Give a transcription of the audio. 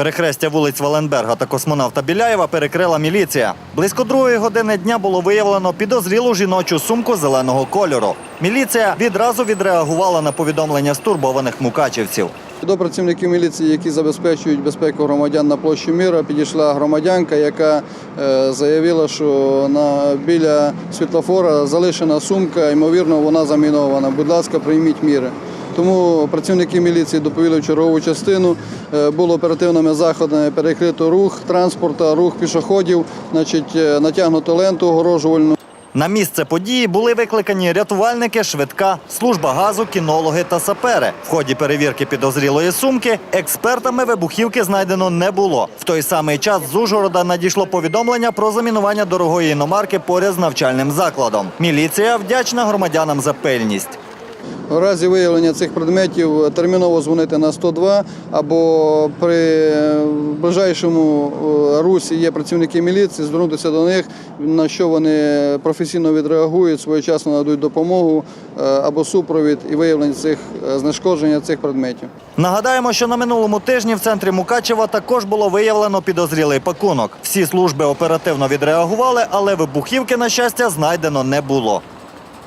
Перехрестя вулиць Валенберга та космонавта Біляєва перекрила міліція. Близько другої години дня було виявлено підозрілу жіночу сумку зеленого кольору. Міліція відразу відреагувала на повідомлення стурбованих мукачівців. До працівників міліції, які забезпечують безпеку громадян на площі міра, підійшла громадянка, яка е, заявила, що на біля світлофора залишена сумка, ймовірно, вона замінована. Будь ласка, прийміть міри. Тому працівники міліції доповіли в чергову частину. Е, Було оперативними заходами перекрито рух транспорту, рух пішоходів, значить, е, натягнуто ленту огорожувальну. На місце події були викликані рятувальники, швидка, служба газу, кінологи та сапери. В ході перевірки підозрілої сумки експертами вибухівки знайдено не було. В той самий час з Ужгорода надійшло повідомлення про замінування дорогої іномарки поряд з навчальним закладом. Міліція вдячна громадянам за пильність. В разі виявлення цих предметів терміново дзвонити на 102 або при ближайшому е, русі є працівники міліції, звернутися до них, на що вони професійно відреагують, своєчасно нададуть допомогу е, або супровід і виявлення цих е, знешкодження цих предметів. Нагадаємо, що на минулому тижні в центрі Мукачева також було виявлено підозрілий пакунок. Всі служби оперативно відреагували, але вибухівки, на щастя, знайдено не було.